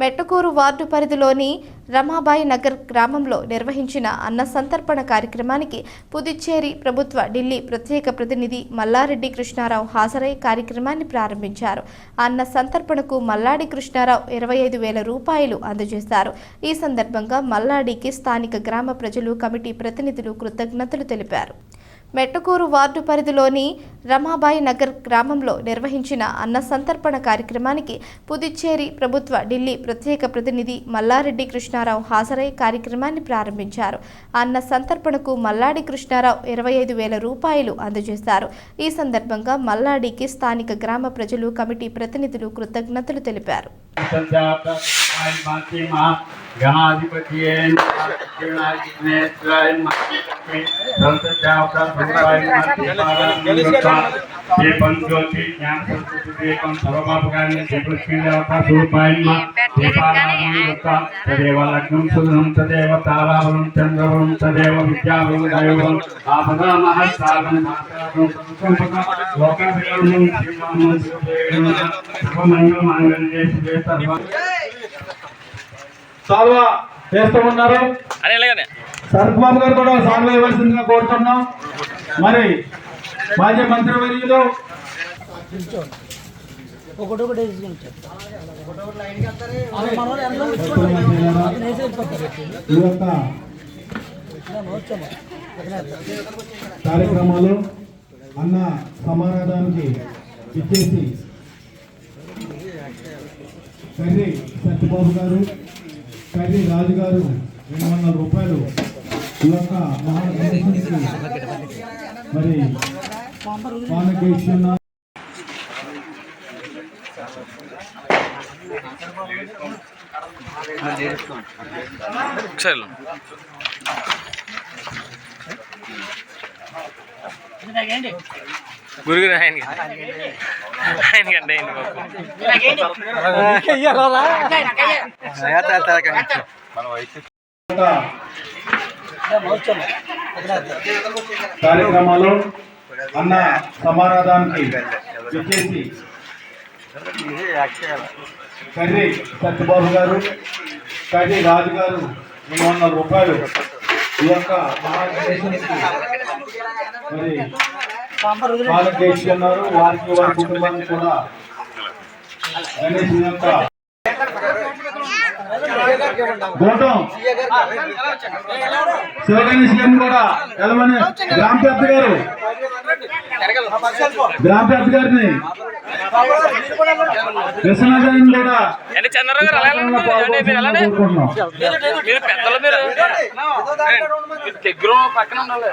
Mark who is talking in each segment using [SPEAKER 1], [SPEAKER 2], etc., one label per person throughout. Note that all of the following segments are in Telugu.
[SPEAKER 1] మెట్టకూరు వార్డు పరిధిలోని రమాబాయి నగర్ గ్రామంలో నిర్వహించిన అన్న సంతర్పణ కార్యక్రమానికి పుదుచ్చేరి ప్రభుత్వ ఢిల్లీ ప్రత్యేక ప్రతినిధి మల్లారెడ్డి కృష్ణారావు హాజరై కార్యక్రమాన్ని ప్రారంభించారు. అన్న సంతర్పణకు మల్లాడి కృష్ణారావు ఇరవై ఐదు వేల రూపాయలు అందజేశారు. ఈ సందర్భంగా మల్లాడికి స్థానిక గ్రామ ప్రజలు కమిటీ ప్రతినిధులు కృతజ్ఞతలు తెలిపారు. మెట్టకూరు వార్డు పరిధిలోని రమాబాయి నగర్ గ్రామంలో నిర్వహించిన అన్న సంతర్పణ కార్యక్రమానికి పుదుచ్చేరి ప్రభుత్వ ఢిల్లీ ప్రత్యేక ప్రతినిధి మల్లారెడ్డి కృష్ణారావు హాజరై కార్యక్రమాన్ని ప్రారంభించారు. అన్న సంతర్పణకు మల్లాడి కృష్ణారావు ఇరవై ఐదు వేల రూపాయలు అందజేశారు. ఈ సందర్భంగా మల్లాడికి స్థానిక గ్రామ ప్రజలు కమిటీ ప్రతినిధులు కృతజ్ఞతలు తెలిపారు.
[SPEAKER 2] దీపం జ్యోతి జ్ఞాన సంస్కృతి దీపం సర్వపాపకాన్ని దీపలక్ష్మీదేవత స్వరూపాయన్మ దీపారాధన తదేవ లగ్నం సుధనం తదేవ తదేవ లోకాభిరామం శ్రీరామం మాంగళ్యే శివే సర్వ
[SPEAKER 3] చేస్తూ ఉన్నారు
[SPEAKER 4] ఇలాగనే
[SPEAKER 3] శరత్ బాబు గారు కూడా సాల్వ్ ఇవ్వాల్సిందిగా కోరుతున్నాం. మరి మాజీ మంత్రివర్యులు కార్యక్రమాలు అన్న సమారాధానికి ఇచ్చేసి కర్రీ సత్యబాబు గారు కర్రీ రాజు గారు రెండు వందల రూపాయలు ఈ యొక్క మరి
[SPEAKER 4] ఒకసారి వెళ్ళు. గురుగురు ఆయనకి ఆయనకంటే అయింది పాపం
[SPEAKER 3] కార్యక్రమాలు అన్న సమారాధానికి ఇచ్చేసి కర్రీ సత్యబాబు గారు కర్రీ రాజు గారు రెండు వందల రూపాయలు ఈ యొక్క మరి మరి పాలకి ఉన్నారు వారికి వారి కుటుంబానికి కూడా గణేష్ యొక్క గోటం శివగణేష్ గారిని కూడా ఎలమని గ్రామ పెద్ద గారు. గ్రామ పెద్ద గారిని గారిని కూడా
[SPEAKER 4] దగ్గర పక్కన ఉండాలి.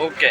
[SPEAKER 4] ఓకే.